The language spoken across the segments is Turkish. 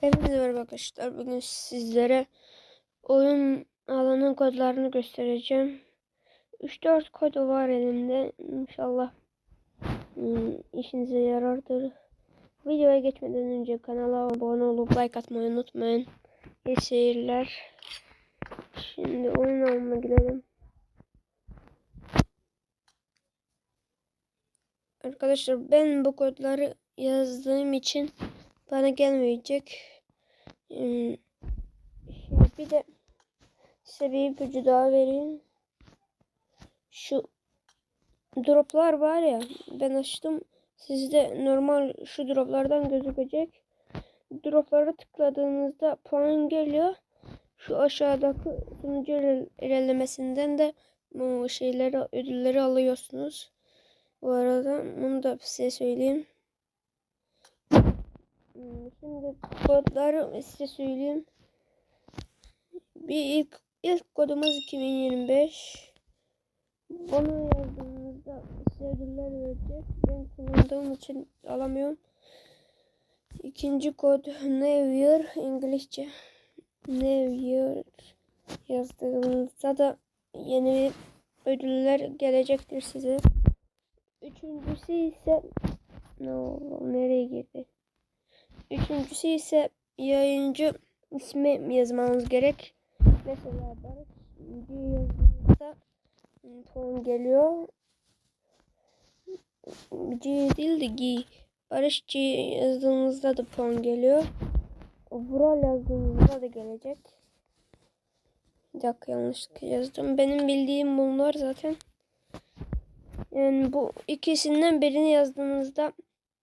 Hepinize merhaba arkadaşlar. Bugün sizlere oyun alanın kodlarını göstereceğim. 3-4 kodu var elimde. İnşallah hmm, işinize yarardır. Videoya geçmeden önce kanala abone olup like atmayı unutmayın. İyi seyirler. Şimdi oyun alanına girelim. Arkadaşlar ben bu kodları yazdığım için bana gelmeyecek. Hmm, şey, bir de size bir ipucu daha vereyim. Şu droplar var ya ben açtım. Sizde normal şu droplardan gözükecek. Droplara tıkladığınızda puan geliyor. Şu aşağıdaki sunucu iler- ilerlemesinden de bu şeyleri ödülleri alıyorsunuz. Bu arada bunu da size söyleyeyim. Hmm, Şimdi kodları size söyleyeyim. Bir ilk ilk kodumuz 2025. Bunu yazdığınızda size ödüller verecek. Ben kullandığım için alamıyorum. İkinci kod New Year İngilizce. New Year yazdığınızda da yeni ödüller gelecektir size. Üçüncüsü ise Üçüncüsü ise yayıncı ismi yazmanız gerek. Mesela Barış yazdığınızda puan geliyor. G değil de G. Barış G yazdığınızda da puan geliyor. Vural yazdığınızda da gelecek. Bir dakika yanlışlık yazdım. Benim bildiğim bunlar zaten. Yani bu ikisinden birini yazdığınızda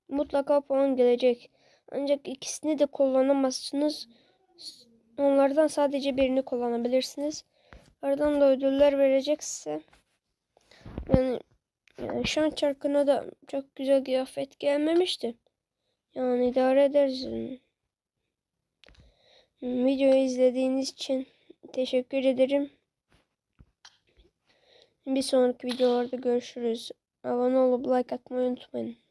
mutlaka puan gelecek. Ancak ikisini de kullanamazsınız. Onlardan sadece birini kullanabilirsiniz. Ardından da ödüller verecek size. Yani, yani şan çarkına da çok güzel kıyafet gelmemişti. Yani idare ederiz. Videoyu izlediğiniz için teşekkür ederim. Bir sonraki videolarda görüşürüz. Abone olup like atmayı unutmayın.